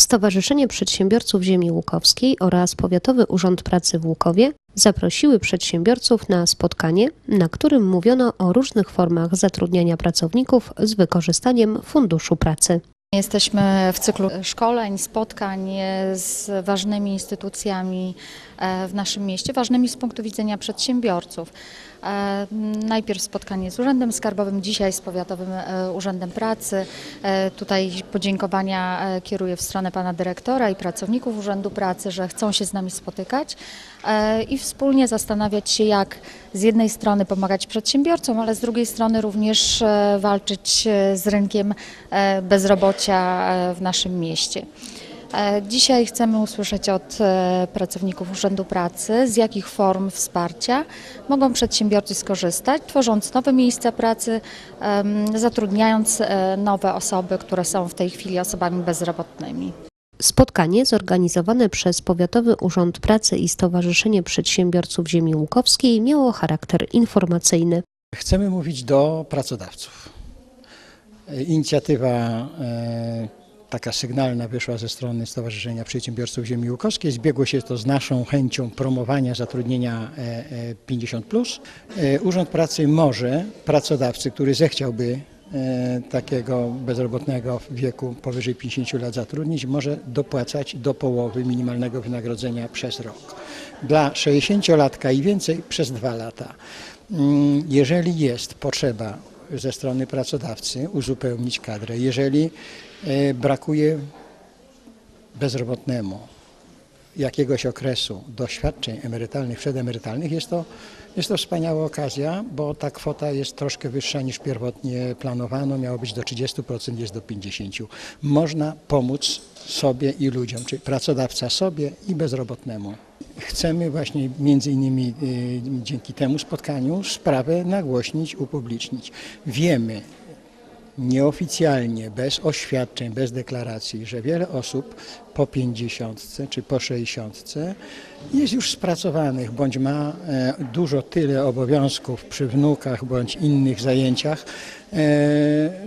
Stowarzyszenie Przedsiębiorców Ziemi Łukowskiej oraz Powiatowy Urząd Pracy w Łukowie zaprosiły przedsiębiorców na spotkanie, na którym mówiono o różnych formach zatrudniania pracowników z wykorzystaniem Funduszu Pracy. Jesteśmy w cyklu szkoleń, spotkań z ważnymi instytucjami e, w naszym mieście, ważnymi z punktu widzenia przedsiębiorców. E, Najpierw spotkanie z Urzędem Skarbowym, dzisiaj z Powiatowym e, Urzędem Pracy. Tutaj podziękowania kieruję w stronę pana dyrektora i pracowników Urzędu Pracy, że chcą się z nami spotykać i wspólnie zastanawiać się, jak z jednej strony pomagać przedsiębiorcom, ale z drugiej strony również walczyć z rynkiem bezrobocia e, w naszym mieście. E, Dzisiaj chcemy usłyszeć od e, pracowników Urzędu Pracy, z jakich form wsparcia mogą przedsiębiorcy skorzystać, tworząc nowe miejsca pracy, zatrudniając nowe osoby, które są w tej chwili osobami bezrobotnymi. Spotkanie zorganizowane przez Powiatowy Urząd Pracy i Stowarzyszenie Przedsiębiorców Ziemi Łukowskiej miało charakter informacyjny. Chcemy mówić do pracodawców. Inicjatywa e, taka sygnalna wyszła ze strony Stowarzyszenia Przedsiębiorców Ziemi Łukowskiej. Zbiegło się to z naszą chęcią promowania zatrudnienia e, e, 50. E, Urząd Pracy może pracodawcy, który zechciałby takiego bezrobotnego w wieku powyżej 50 lat zatrudnić, może dopłacać do połowy minimalnego wynagrodzenia przez rok. Dla 60-latka i więcej przez dwa lata. Mm, Jeżeli jest potrzeba ze strony pracodawcy uzupełnić kadrę, jeżeli e, brakuje bezrobotnemu jakiegoś okresu doświadczeń emerytalnych, przedemerytalnych, jest to, jest to wspaniała okazja, bo ta kwota jest troszkę wyższa niż pierwotnie planowano, miało być do 30%, jest do 50%. Można pomóc sobie i ludziom, czyli pracodawca sobie i bezrobotnemu. Chcemy właśnie między innymi y, dzięki temu spotkaniu sprawę nagłośnić, upublicznić. Wiemy, nieoficjalnie, bez oświadczeń, bez deklaracji, że wiele osób po 50 czy po 60 jest już spracowanych, bądź ma e, dużo tyle obowiązków przy wnukach bądź innych zajęciach, e,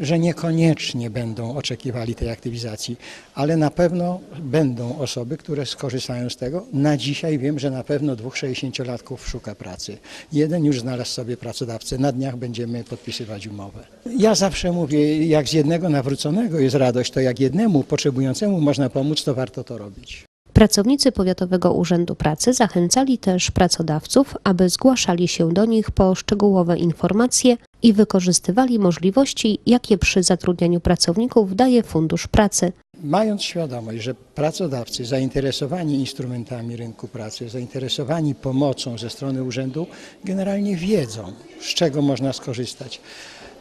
że niekoniecznie będą oczekiwali tej aktywizacji, ale na pewno będą osoby, które skorzystają z tego. Na dzisiaj wiem, że na pewno dwóch 60-latków szuka pracy. Jeden już znalazł sobie pracodawcę. Na dniach będziemy podpisywać umowę. Ja zawsze mówię, jak z jednego nawróconego jest radość, to jak jednemu potrzebującemu można pomóc, to warto to robić. Pracownicy Powiatowego Urzędu Pracy zachęcali też pracodawców, aby zgłaszali się do nich po szczegółowe informacje i wykorzystywali możliwości, jakie przy zatrudnianiu pracowników daje Fundusz Pracy. Mając świadomość, że pracodawcy zainteresowani instrumentami rynku pracy, zainteresowani pomocą ze strony urzędu, generalnie wiedzą, z czego można skorzystać.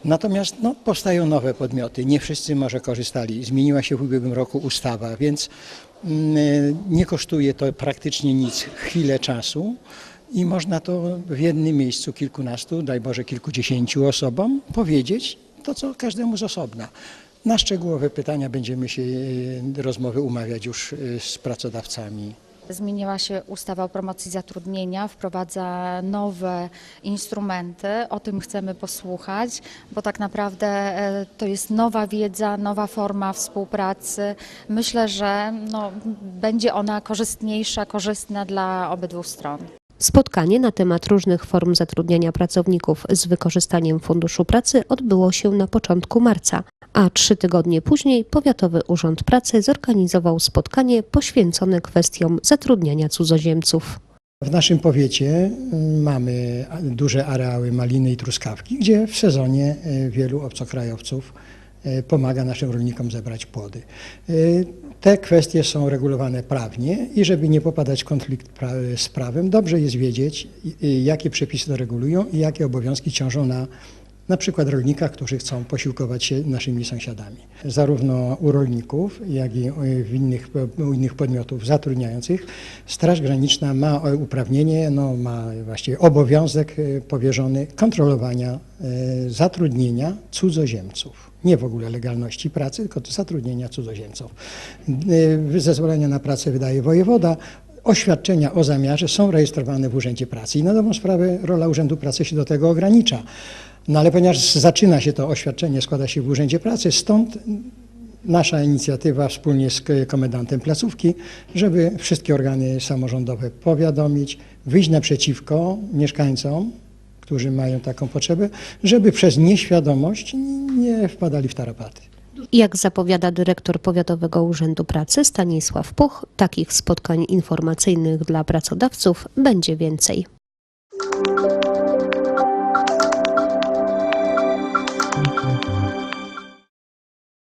Natomiast no, powstają nowe podmioty. Nie wszyscy może korzystali. Zmieniła się w ubiegłym roku ustawa, więc mm, nie kosztuje to praktycznie nic, chwilę czasu. I można to w jednym miejscu kilkunastu, daj Boże kilkudziesięciu osobom powiedzieć to, co każdemu z osobna. Na szczegółowe pytania będziemy się e, rozmowy umawiać już e, z pracodawcami. Zmieniła się ustawa o promocji zatrudnienia, wprowadza nowe instrumenty. O tym chcemy posłuchać, bo tak naprawdę e, to jest nowa wiedza, nowa forma współpracy. Myślę, że no, będzie ona korzystniejsza, korzystna dla obydwu stron. Spotkanie na temat różnych form zatrudniania pracowników z wykorzystaniem Funduszu Pracy odbyło się na początku marca, a trzy tygodnie później Powiatowy Urząd Pracy zorganizował spotkanie poświęcone kwestiom zatrudniania cudzoziemców. W naszym powiecie y, mamy duże areały maliny i truskawki, gdzie w sezonie y, wielu obcokrajowców pomaga naszym rolnikom zebrać płody. Y, Te kwestie są regulowane prawnie i żeby nie popadać w konflikt pra- z prawem, dobrze jest wiedzieć, jakie przepisy to regulują i jakie obowiązki ciążą na na przykład rolnikach, którzy chcą posiłkować się naszymi sąsiadami. Zarówno u rolników, jak i w innych, u innych podmiotów zatrudniających Straż Graniczna ma uprawnienie, no, ma właściwie obowiązek e, powierzony kontrolowania e, zatrudnienia cudzoziemców. Nie w ogóle legalności pracy, tylko zatrudnienia cudzoziemców. E, Zezwolenia na pracę wydaje wojewoda, Oświadczenia o zamiarze są rejestrowane w Urzędzie Pracy i na dobrą sprawę rola Urzędu Pracy się do tego ogranicza. No ale ponieważ zaczyna się to oświadczenie, składa się w Urzędzie Pracy, stąd nasza inicjatywa wspólnie z komendantem placówki, żeby wszystkie organy samorządowe powiadomić, wyjść naprzeciwko mieszkańcom, którzy mają taką potrzebę, żeby przez nieświadomość nie wpadali w tarapaty. Jak zapowiada dyrektor Powiatowego Urzędu Pracy Stanisław Puch, takich spotkań informacyjnych dla pracodawców będzie więcej.